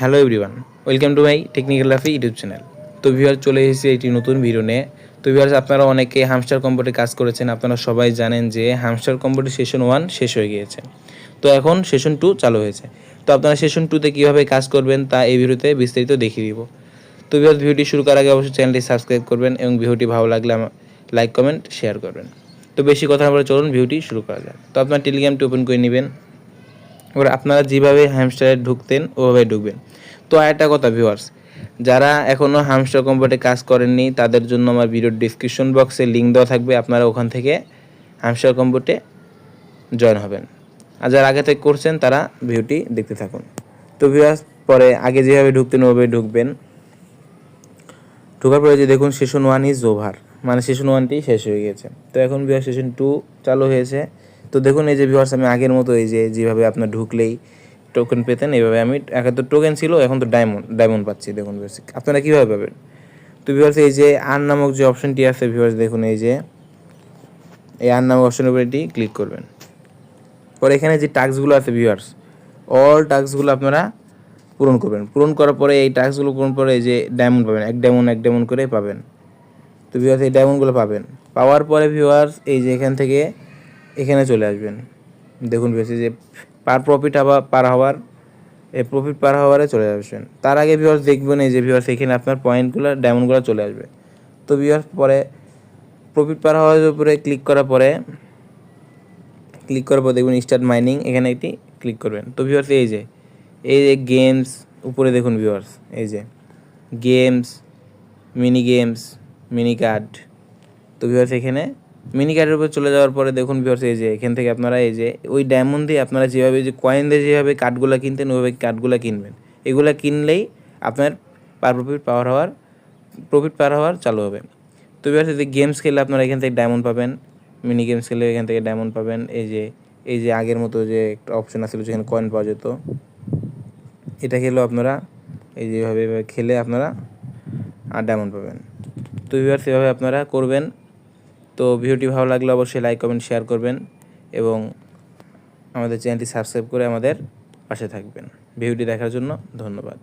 Hello everyone welcome to my technical Rafi YouTube channel তো viewer চলে এসেছি একটি নতুন ভিডিও নিয়ে। তো ভিউয়ার্স আপনারা অনেকে হামস্টার কম্বোটে কাজ করেছেন, আপনারা সবাই জানেন যে হামস্টার কম্বোটে সেশন ওয়ান শেষ হয়ে গিয়েছে। তো এখন সেশন টু চালু হয়েছে। তো আপনারা সেশন টুতে কীভাবে কাজ করবেন তা এই ভিডিওতে বিস্তারিত দেখিয়ে দিব। তো ভিউয়ার্স ভিডিওটি শুরু করার আগে অবশ্যই চ্যানেলটি সাবস্ক্রাইব করবেন এবং ভিডিওটি ভালো লাগলে লাইক কমেন্ট শেয়ার করবেন। তো বেশি কথা বলে চলুন ভিডিওটি শুরু করা যাক। তো আপনার টেলিগ্রামটি ওপেন করে নেবেন। এবার আপনারা যেভাবে হ্যামস্টারে ঢুকতেন, ওভাবে ঢুকবেন। তো আরেকটা কথা ভিউয়ার্স যারা এখনও হ্যামস্টার কম্পোর্টে কাজ করেননি, তাদের জন্য আমার ভিডিওর ডিসক্রিপশন বক্সে লিঙ্ক দেওয়া থাকবে, আপনারা ওখান থেকে হ্যামস্টার কম্পোর্টে জয়েন হবেন। আর যারা আগে থেকে করছেন, তারা ভিডিওটি দেখতে থাকুন। তো ভিউয়ার্স পরে আগে যেভাবে ঢুকতেন, ওভাবে ঢুকবেন। ঢোকার পরে যে দেখুন সেশন ওয়ান ইজ ওভার মানে সেশন ওয়ানটি শেষ হয়ে গেছে তো এখন ভিউয়ার সেশন টু চালু হয়েছে। তো দেখুন, এই যে ভিউয়ার্স আমি আগের মতো এই যে যেভাবে আপনার ঢুকলেই টোকেন পেতেন, এইভাবে আমি আগে তো টোকেন ছিল, এখন তো ডায়মন্ড ডায়মন্ড পাচ্ছি দেখুন আপনারা কীভাবে পাবেন? তো ভিউয়ার্স এই যে আর নামক যে অপশনটি আছে ভিউয়ার্স দেখুন এই যে, এই আর নামক অপশনের উপর এটি ক্লিক করবেন। পরে এখানে যে টাস্কগুলো আছে ভিউয়ার্স অল টাস্কগুলো আপনারা পূরণ করবেন। পূরণ করার পরে এই টাস্কগুলো পূরণ করে এই যে ডায়মন্ড পাবেন, এক ডায়মন্ড এক ডায়মন্ড করে পাবেন। তো ভিউয়ার্স এই ডায়মন্ডগুলো পাবেন। পাওয়ার পরে ভিউয়ার্স এই যে এখান থেকে এখানে চলে আসবেন। দেখুন বেশি যে পার প্রফিট আবার পার হওয়ার এই প্রফিট পার হওয়ারে চলে আসবেন। তার আগে ভিউয়ার্স দেখবেন, এই যে ভিউয়ার্স এখানে আপনার পয়েন্টগুলো ডায়মন্ডগুলো চলে আসবে। তো ভিউয়ার্স পরে প্রফিট পার হওয়ার উপরে ক্লিক করার পরে ক্লিক করার পর দেখবেন স্টার্ট মাইনিং এখানে একটি ক্লিক করবেন। তো ভিউয়ার্স এই যে এই যে গেমস উপরে দেখুন ভিউয়ার্স এই যে games mini games mini card তো ভিউয়ার্স এখানে মিনি কার্ডের উপর চলে যাওয়ার পরে দেখুন ভিউয়ার্স এই যে এখান থেকে আপনারা এই যে ওই ডায়মন্ড দিয়ে আপনারা যেভাবে যে কয়েন দিয়ে যেভাবে কার্ডগুলো কিনতেন, ওইভাবে কার্ডগুলো কিনবেন। এগুলো কিনলেই আপনার পার প্রফিট পাওয়ার হওয়ার প্রফিট পার হওয়ার চালু হবে। তো ভিউয়ার্স এই যে গেমস খেলে আপনারা এখান থেকে ডায়মন্ড পাবেন মিনি গেমস খেলে এখান থেকে ডায়মন্ড পাবেন, এই যে এই যে আগের মতো যে একটা অপশন আসলে যেখানে কয়েন পাওয়া যেত, এটা খেলেও আপনারা এই যেভাবে খেলে আপনারা আর ডায়মন্ড পাবেন। তো ভিউয়ার্স এভাবে আপনারা করবেন। তো ভিডিওটি ভালো লাগলে অবশ্যই লাইক কমেন্ট শেয়ার করবেন এবং আমাদের চ্যানেলটি সাবস্ক্রাইব করে আমাদের পাশে থাকবেন। ভিডিওটি দেখার জন্য ধন্যবাদ।